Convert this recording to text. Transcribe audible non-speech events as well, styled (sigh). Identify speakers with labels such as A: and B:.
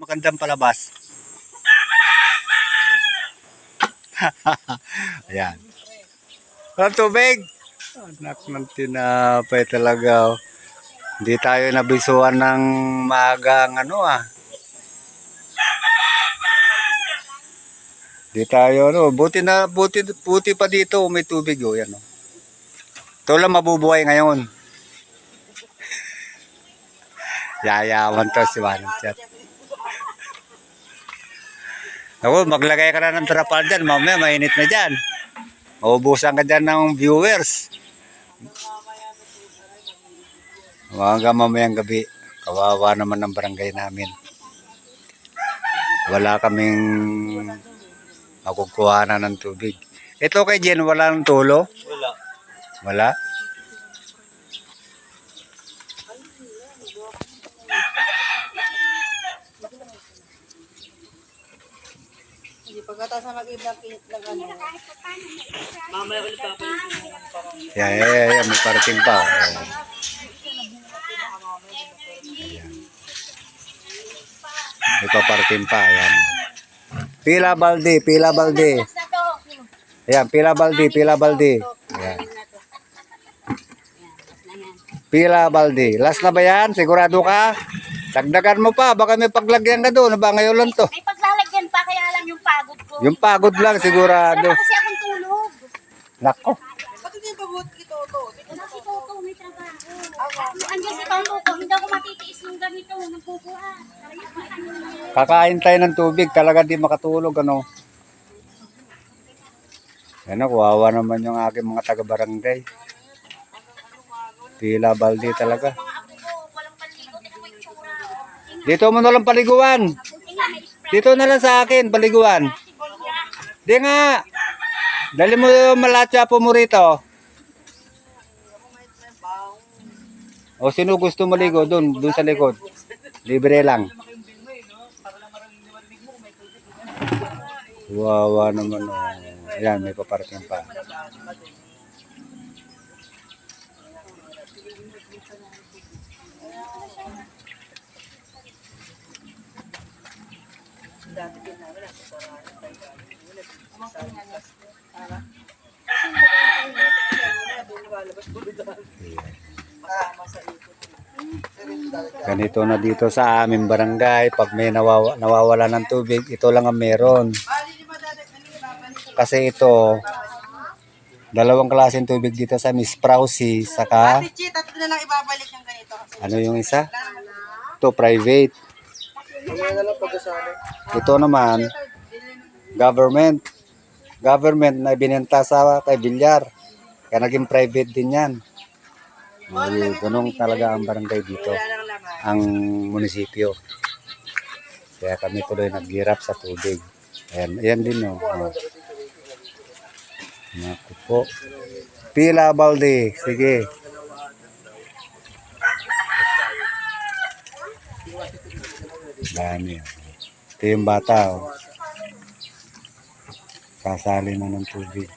A: Magandang palabas. (laughs) Ayan. Ang tubig. Anak ng tinapay talaga. oh. Hindi tayo nabisuan ng maagang ano ah. Di tayo ano, buti na buti buti pa dito may tubig oh, yan oh. Ito lang mabubuhay ngayon. (laughs) Yayaman to si Chat. Ako, maglagay ka na ng trapal dyan. Mamaya, mainit na dyan. Maubusan ka dyan ng viewers. Hanggang mamayang gabi. Kawawa naman ng barangay namin. Wala kaming makukuhanan ng tubig. Ito kay Jen, wala ng tulo?
B: Wala.
A: Wala?
C: Hindi pagkatapos na lang ano.
B: Mamaya ulit pa
A: Yan, yan, yan, yan. May parating pa. oh. Ayan. May paparating pa. Ayan. Pila balde, pila balde. Ayan, pila balde, pila balde. Ayan. Pila balde. Last na ba yan? Sigurado ka? Dagdagan mo pa. Baka may paglagyan ka doon. Ba ngayon lang to?
D: May paglalagyan pa, kaya lang yung pagod ko.
A: Yung pagod lang sigurado.
D: Wala kasi akong tulog.
A: Nako.
C: Ba't hindi pa buhat kito to?
D: Wala si Toto, may trabaho. Andiyan si Toto, hindi ako matitiis yung ganito, nagbubuhat.
A: Kakain tayo ng tubig. Talaga di makatulog. Ano? Ano, kuwawa naman yung aking mga taga-barangay. Pila balde talaga.
D: Tingnan,
A: Dito mo na lang paliguan. Dito na lang sa akin,
D: Bolya.
A: Di nga. Dali mo yung malatsa po mo rito. O sino gusto maligo doon, doon sa likod. Libre lang. Wawa naman. Oh. Ayan, may paparating pa. Ganito na dito sa aming barangay. Pag may nawawa, nawawala ng tubig, ito lang ang meron.
C: Dati?
A: Kasi ito, dalawang klaseng tubig dito sa Miss Prausi, saka ano yung isa? Ito, private. Ito naman, government. Government na binenta sa kay Bilyar. Kaya naging private din yan. Ay, ganun talaga ang barangay dito, ang munisipyo. Kaya kami tuloy naghirap sa tubig. Ayan, ayan din no. Oh. Naku po. Pila balde. Sige. Dami. Ah. Ito yung bata. Oh. Sasali na ng tubig.